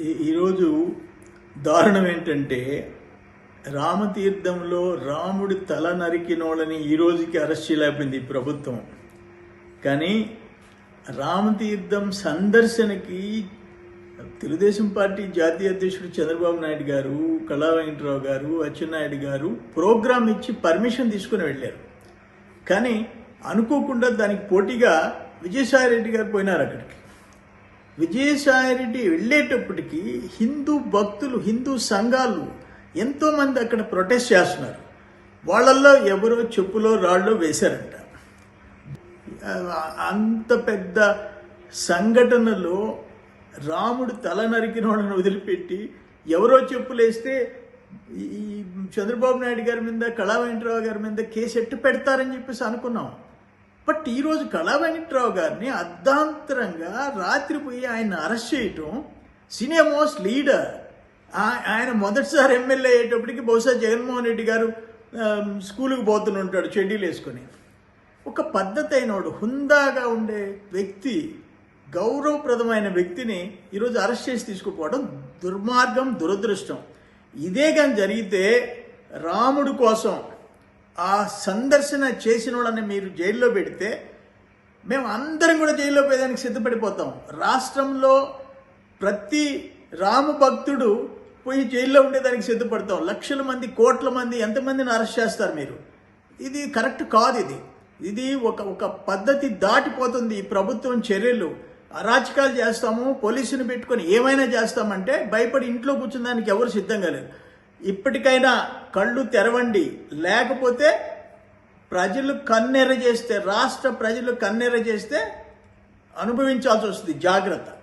ఈ- ఈరోజు దారుణం ఏంటంటే రామతీర్థంలో రాముడి తల నరికినోళ్ళని ఈ రోజుకి అరెస్ట్ చేయలేకపోయింది ఈ ప్రభుత్వం. కానీ రామతీర్థం సందర్శనకి తెలుగుదేశం పార్టీ జాతీయ అధ్యక్షుడు చంద్రబాబు నాయుడు గారు కళా వెంకటరావు గారు అచ్చెన్నాయుడు గారు ప్రోగ్రాం ఇచ్చి పర్మిషన్ తీసుకుని వెళ్ళారు. కానీ అనుకోకుండా దానికి పోటీగా విజయసాయి రెడ్డి గారు పోయినారు అక్కడికి. విజయసాయిరెడ్డి వెళ్ళేటప్పటికి హిందూ భక్తులు హిందూ సంఘాలు ఎంతోమంది అక్కడ ప్రొటెస్ట్ చేస్తున్నారు. వాళ్ళల్లో ఎవరో చెప్పులో రాళ్ళు వేశారంట. అంత పెద్ద సంఘటనలో రాముడు తల నరికిన వాళ్ళని వదిలిపెట్టి ఎవరో చెప్పులేస్తే ఈ ఈ చంద్రబాబు నాయుడు గారి మీద కళా వెంకటరావు గారి మీద కేసు ఎట్టు పెడతారని చెప్పేసి అనుకున్నాం. బట్ ఈరోజు కళా వెంకట్రావు గారిని అర్ధాంతరంగా రాత్రిపోయి ఆయన అరెస్ట్ చేయటం సినిమాస్ మోస్ట్ లీడర్. ఆయన మొదటిసారి ఎమ్మెల్యే అయ్యేటప్పటికి బహుశా జగన్మోహన్ రెడ్డి గారు ఆమ్, పోతూనే పోతుంటాడు షెడ్యూల్ వేసుకొని. ఒక పద్ధతి అయినోడు హుందాగా ఉండే వ్యక్తి గౌరవప్రదమైన వ్యక్తిని ఈరోజు అరెస్ట్ చేసి తీసుకుపోవడం దుర్మార్గం దురదృష్టం. ఇదే కానీ జరిగితే రాముడు కోసం ఆ సందర్శన చేసిన వాళ్ళని మీరు జైల్లో పెడితే మేము అందరం కూడా జైల్లో పోయేదానికి సిద్ధపడిపోతాం. రాష్ట్రంలో ప్రతి రాము భక్తుడు పోయి జైల్లో ఉండేదానికి సిద్ధపడతాం. లక్షల మంది కోట్ల మంది ఎంతమందిని అరెస్ట్ చేస్తారు మీరు? ఇది కరెక్ట్ కాదు ఇది. ఇది ఒక ఒక పద్ధతి దాటిపోతుంది ఈ ప్రభుత్వం చర్యలు. అరాచకాలు చేస్తాము పోలీసుని పెట్టుకొని ఏమైనా చేస్తామంటే భయపడి ఇంట్లో కూర్చుందానికి ఎవరు సిద్ధంగా లేరు. ఇప్పటికైనా కళ్ళు తెరవండి. లేకపోతే ప్రజలు కన్నెర చేస్తే రాష్ట్ర ప్రజలు కన్నెర చేస్తే అనుభవించాల్సి వస్తుంది జాగ్రత్త.